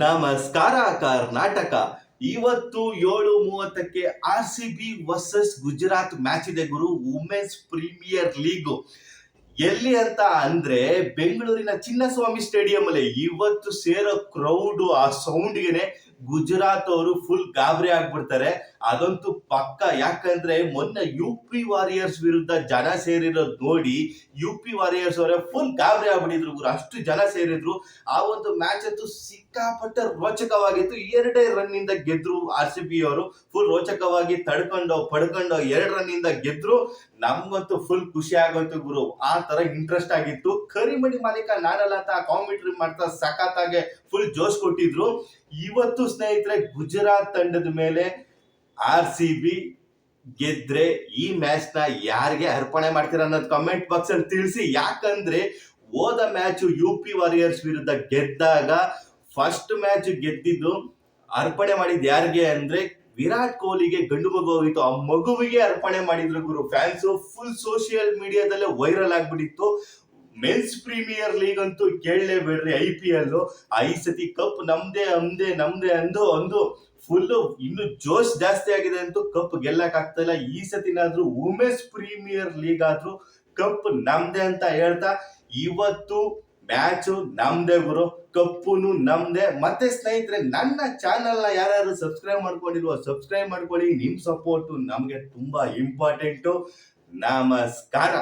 ನಮಸ್ಕಾರ, ಕರ್ನಾಟಕ. ಇವತ್ತು ಏಳು ಮೂವತ್ತಕ್ಕೆ R C B versus Gujarat match ಇದೆ ಗುರು. ವುಮೆನ್ಸ್ ಪ್ರೀಮಿಯರ್ ಲೀಗ್ ಎಲ್ಲಿ ಅಂತ ಅಂದ್ರೆ ಬೆಂಗಳೂರಿನ ಚಿನ್ನಸ್ವಾಮಿ ಸ್ಟೇಡಿಯಂ ಅಲ್ಲಿ. ಇವತ್ತು ಸೇರೋ ಕ್ರೌಡ್ ಆ ಸೌಂಡ್ಗೆನೆ ಗುಜರಾತ್ ಅವರು ಫುಲ್ ಗಾಬರಿ ಆಗ್ಬಿಡ್ತಾರೆ. ಅದಂತೂ ಪಕ್ಕ. ಯಾಕಂದ್ರೆ ಮೊನ್ನೆ ಯು ಪಿ ವಾರಿಯರ್ಸ್ ವಿರುದ್ಧ ಜನ ಸೇರಿರೋದ್ ನೋಡಿ ಯು ಪಿ ವಾರಿಯರ್ಸ್ ಅವರೇ ಫುಲ್ ಗಾಬರಿ ಆಗ್ಬಿಟ್ಟಿದ್ರು ಗುರು. ಅಷ್ಟು ಜನ ಸೇರಿದ್ರು. ಆ ಒಂದು ಮ್ಯಾಚ್ ಅಂತೂ ಸಿಕ್ಕಾಪಟ್ಟೆ ರೋಚಕವಾಗಿತ್ತು. ಎರಡೇ ರನ್ ಇಂದ ಗೆದ್ರು ಆರ್ ಸಿ ಬಿ ಅವರು. ಫುಲ್ ರೋಚಕವಾಗಿ ತಡ್ಕೊಂಡು, ಪಡ್ಕೊಂಡು ಎರಡು ರನ್ ಇಂದ ಗೆದ್ರು. ನಮ್ಗಂತೂ ಫುಲ್ ಖುಷಿ ಆಗೋಯ್ತು ಗುರು. ಆ ತರ ಇಂಟ್ರೆಸ್ಟ್ ಆಗಿತ್ತು. ಕರಿಮಣಿ ಮಾಲೀಕ ನಾನಲ್ಲ ಅಂತ ಕಾಮೆಂಟ್ರಿ ಮಾಡ್ತಾ ಸಖತ್ತಾಗೆ ಫುಲ್ ಜೋಶ್ ಕೊಟ್ಟಿದ್ರು. ಇವತ್ತು ಸ್ನೇಹಿತರೆ ಗುಜರಾತ್ ತಂಡದ ಮೇಲೆ ಆರ್ ಸಿ ಬಿ ಗೆದ್ರೆ ಈ ಮ್ಯಾಚ್ನ ಯಾರಿಗೆ ಅರ್ಪಣೆ ಮಾಡ್ತೀರಾ ಅನ್ನೋದು ಕಮೆಂಟ್ ಬಾಕ್ಸ್ ಅಲ್ಲಿ ತಿಳಿಸಿ. ಯಾಕಂದ್ರೆ ಹೋದ ಮ್ಯಾಚ್ ಯು ಪಿ ವಾರಿಯರ್ಸ್ ವಿರುದ್ಧ ಗೆದ್ದಾಗ ಫಸ್ಟ್ ಮ್ಯಾಚ್ ಗೆದ್ದಿದ್ದು ಅರ್ಪಣೆ ಮಾಡಿದ್ ಯಾರಿಗೆ ಅಂದ್ರೆ ವಿರಾಟ್ ಕೊಹ್ಲಿಗೆ ಗಂಡು ಮಗು ಹೋಗಿತ್ತು. ಆ ಮಗುವಿಗೆ ಅರ್ಪಣೆ ಮಾಡಿದ್ರು ಗುರು. ಫ್ಯಾನ್ಸ್ ಫುಲ್ ಸೋಷಿಯಲ್ ಮೀಡಿಯಾದಲ್ಲೇ ವೈರಲ್ ಆಗ್ಬಿಟ್ಟಿತ್ತು. ಮೆನ್ಸ್ ಪ್ರೀಮಿಯರ್ ಲೀಗ್ ಅಂತೂ ಕೇಳಲೇಬೇಡ್ರಿ ಐ ಪಿ ಎಲ್ ಈ ಸತಿ ಕಪ್ ನಮ್ದೇ ನಮ್ದೇ ನಮ್ದೇ ಅಂದು ಒಂದು ಫುಲ್ ಇನ್ನು ಜೋಶ್ ಜಾಸ್ತಿ ಆಗಿದೆ ಅಂತೂ ಕಪ್ ಗೆಲ್ಲಕ್ ಆಗ್ತಾ ಇಲ್ಲ. ಈ ಸತಿನಾದ್ರೂ ವುಮೆನ್ಸ್ ಪ್ರೀಮಿಯರ್ ಲೀಗ್ ಆದ್ರೂ ಕಪ್ ನಮ್ದೇ ಅಂತ ಹೇಳ್ತಾ, ಇವತ್ತು ಮ್ಯಾಚ್ ನಮ್ದೇ ಗುರು ಕಪ್ಪುನು ನಮ್ದೇ. ಮತ್ತೆ ಸ್ನೇಹಿತರೆ, ನನ್ನ ಚಾನೆಲ್ನ ಯಾರ್ಯಾರು ಸಬ್ಸ್ಕ್ರೈಬ್ ಮಾಡ್ಕೊಂಡಿಲ್ವೋ ಸಬ್ಸ್ಕ್ರೈಬ್ ಮಾಡ್ಕೊಳ್ಳಿ. ನಿಮ್ ಸಪೋರ್ಟ್ ನಮಗೆ ತುಂಬಾ ಇಂಪಾರ್ಟೆಂಟು ನಮಸ್ಕಾರ.